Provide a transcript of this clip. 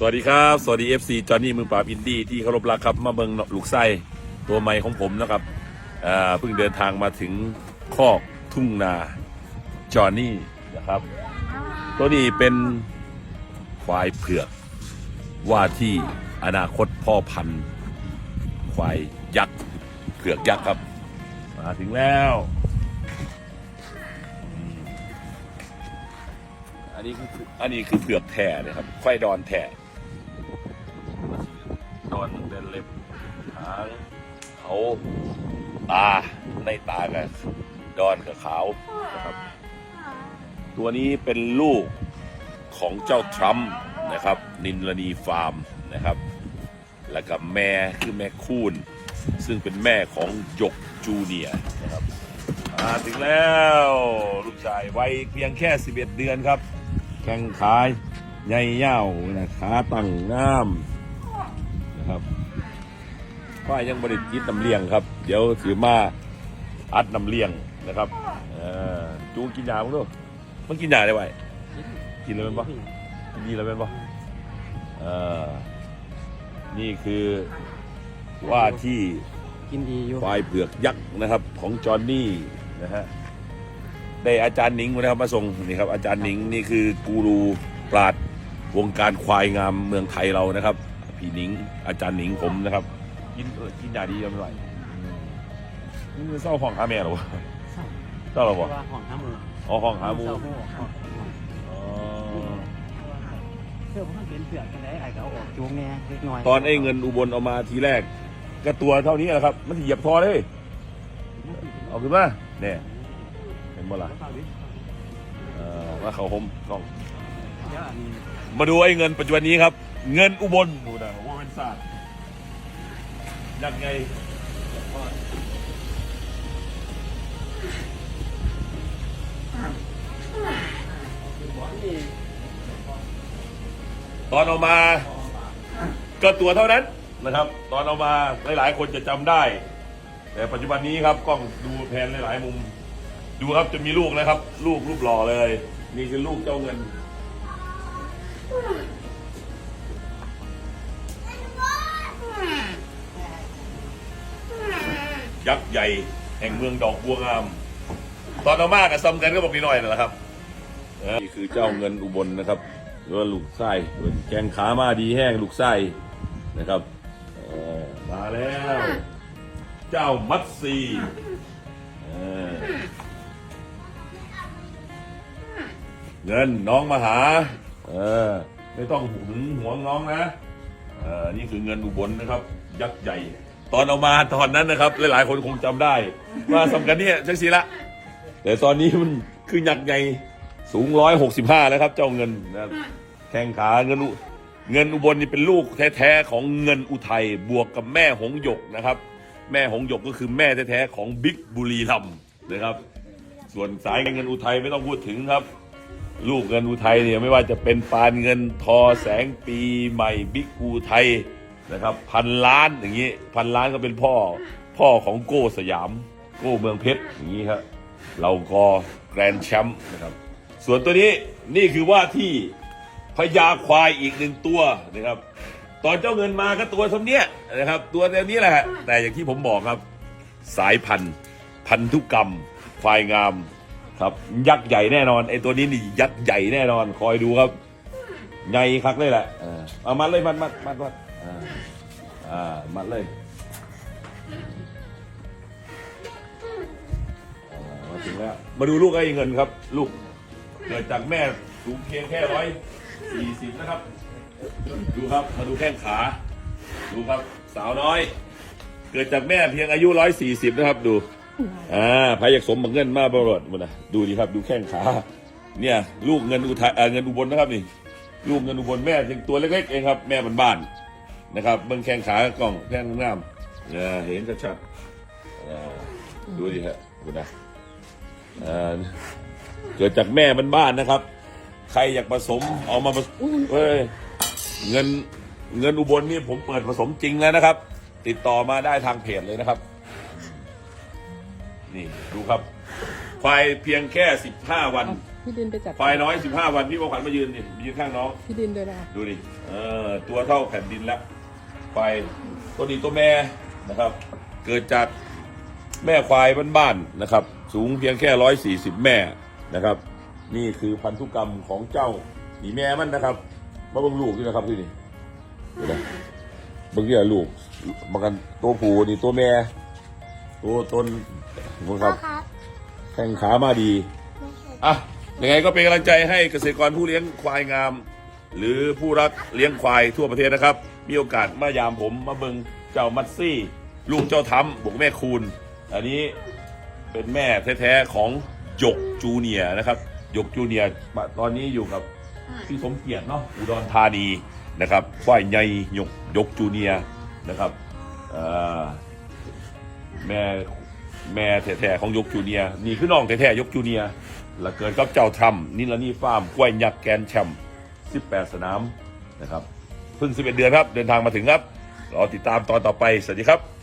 สวัสดีครับ สวัสดี FC จอห์นนี่มือปราบอินดี้ที่เคารพรักครับ มาเบิงลูกไส้ตัวใหม่ของผมนะครับอ่าเพิ่งเดินทางมาถึงคอกทุ่งนาจอห์นนี่นะครับ ตัวนี้เป็นควายเผือก ว่าที่อนาคตพ่อพันธุ์ควายยักษ์เผือกยักษ์ครับ มาถึงแล้วอืมอันนี้คืออันนี้คือเผือกแท่เลยครับควายดอนแท่างเขาตาในตากับดอนกับขาวนะครับ ตัวนี้เป็นลูกของเจ้าทรัมป์นะครับ นินลนีฟาร์มนะครับ แล้วก็แม่คือแม่คูนซึ่งเป็นแม่ของหยกจูเนียร์นะครับมาถึงแล้วลูกชายวัยเพียงแค่ 11 เดือนครับ แข้งขาใหญ่เย่านะขาตั้งงามนะครับ ก็ยังบริจิตน้ำเลี้ยงครับ เดี๋ยวถือมาอัดน้ำเลี้ยงนะครับเออจูกินยามั้งดูมันกินยาได้ไหมกินแล้วเป็นปะกินดีแล้วเป็นปะเออนี่คือว่าที่กินดีอยู่ควายเผือกยักษ์นะครับ ของจอห์นนี่นะฮะได้อาจารย์หนิงนะครับมาส่งนี่ครับอาจารย์หนิงนี่คือกูรูปราดวงการควายงามเมืองไทยเรานะครับ พี่หนิงอาจารย์หนิงผมนะครับ กินเออกินยาดียังไม่ไหวนี่มันเศร้าห้องหาแม่เหรอวะเศร้าเศร้าเหรอเพวะราะว่าห้องห้ามืออ๋อห้องหาหมูเศร้าเพราะว่าห้องอ๋อเพื่อมันเป็นเผือกกันได้ไอ้ก็เอาออกจูงแง่เล็กน้อยตอนไอ้เงินอุบลเอามาทีแรกก็ตัวเท่านี้แหละครับ มันเหยียบทอเลย เอาขึ้นมาเนี่ยเห็นบ่ล่ะเออมาเขาผมกล้องเดี๋ยวอันนี้มาดูไอ้เงินปัจจุบันนี้ครับ เงินอุบลดูนะว่าเป็นศาสตร์ ยังไงตอนเอามา ก็ตัวเท่านั้นนะครับ ตอนเอามาหลายๆ คนจะจำได้ แต่ปัจจุบันนี้ครับกล้องดูแผนหลาย ๆ มุม ดูครับจะมีลูกนะครับ ลูกรูปหล่อเลย นี่คือลูกเจ้าเงิน ยักษ์ใหญ่แห่งเมืองดอกบัวงาม ตอนเอามากับซ้ำกันก็บอกนิดหน่อยนั่นแหละครับออนี่คือเจ้าเงินอุบลนะครับหรือว่าลูกไส้แกงขามาดีแห้งลูกไส้นะครับมาแล้ว เจ้ามัดซีเออเงินน้องมาหา เออ ไม่ต้องหึงหวงน้องนะ เออนี่คือเงินอุบลนะครับ ยักษ์ใหญ่ ตอนเอามาตอนนั้นนะครับ หลายๆ คนคงจำได้ ว่าสำคัญเนี่ยจังสีละ แต่ตอนนี้มันคือยักษ์ใหญ่สูงร้อยหกสิบห้าแล้วครับ เจ้าเงินนะครับแข้งขาเงินอุเงินอุบลนี่เป็นลูกแท้ๆของเงินอุทัยบวกกับแม่หงหยกนะครับ แม่หงหยกก็คือแม่แท้ๆของบิ๊กบุรีรัมย์นะครับ ส่วนสายเงินอุทัยไม่ต้องพูดถึงครับ ลูกเงินอุทัยเนี่ยไม่ว่าจะเป็นปานเงินทอแสงปีใหม่บิ๊กอุทัย นะครับพันล้านอย่างนี้พันล้านก็เป็นพ่อพ่อของโก้สยาม โก้เมืองเพชรอย่างนี้ครับเราก็แกรนแชมป์นะครับ ส่วนตัวนี้นี่คือว่าที่พญาควายอีกหนึ่งตัวนะครับ ตอนเจ้าเงินมาก็ตัวเท่าเนี้ยนะครับ ตัวแนวนี้แหละ แต่อย่างที่ผมบอกครับ สายพันธุ์พันธุกรรม ควายงามครับ ยักษ์ใหญ่แน่นอนไอ้ตัวนี้นี่ยักษ์ใหญ่แน่นอน คอยดูครับใหญ่คักเลยแหละเอามัดเลยมัดมัดมัดมัด อ่าอ่ามัดเลยอ่ามาถึงแล้วมาดูลูกไอ้เงินครับ ลูกเกิดจากแม่สูงเพียงแค่ร้อยสี่สิบนะครับ ดูครับมาดูแข้งขา ดูครับสาวน้อย เกิดจากแม่เพียงอายุร้อยสี่สิบนะครับ ดูอ่าพายากสมบังเงินมาบรอดมันนะดูดิครับดูแข้งขา เนี่ย ลูกเงินอุทัยเอ่อเงินอุบลนะครับนี่ ลูกเงินอุบลแม่เพียงตัวเล็กๆเองครับ แม่บ้านๆ นะครับเบิ่งแข้งขากล้องแข้งงามเออเห็นชัดๆเออดูดิฮะดูนะเอ่อเกิดจากแม่บ้านๆนะครับ ใครอยากผสมเอามาผสมเอ้ยเงินเงินอุบลนี่ผมเปิดผสมจริงแล้วนะครับ ติดต่อมาได้ทางเพจเลยนะครับ นี่ดูครับควายเพียงแค่15วันพี่ดินไปจัดควายน้อย15วันพี่ประขวัญมายืนดิมายืนข้างน้องพี่ดินด้วยนะดูดิเออตัวเท่าแผ่นดินแล้ว ควายตัวนี้ตัวแม่นะครับ เกิดจากแม่ควายบ้านๆนะครับ สูงเพียงแค่ร้อยสี่สิบแม่นะครับ นี่คือพันธุกรรมของเจ้าหนีแม่มันนะครับมาบิ่งลูกนี่นะครับที่นี่นไหมเบิ่งเนี่ยลูกบางกันตัวผู้นี่ตัวแม่ ตัวตนมึงครับแข้งขามาดีอะยังไงก็เป็นกำลังใจให้เกษตรกรผู้เลี้ยงควายงาม หรือผู้รักเลี้ยงควายทั่วประเทศนะครับ มีโอกาสมายามผมมาเบิงเจ้ามัตซี่ ลูกเจ้าทำบุกแม่คูณ อันนี้เป็นแม่แท้ๆของหยกจูเนียนะครับหยกจูเนียตอนนี้อยู่กับพี่สมเกียรติเนาะอุดรธานีนะครับควายใหญ่หยกหยกจูเนียนะครับแม่แม่แท้ๆของยกจูเนียนี่คือน้องแท้ๆยกจูเนียแล้วเกิดกับเจ้าทำนี่ละนี่ฟาร์มควยยักษ์แกนแชมป์18 สนามนะครับ เพิ่ง 11 เดือนครับ เดินทางมาถึงครับ รอติดตามตอนต่อไป สวัสดีครับ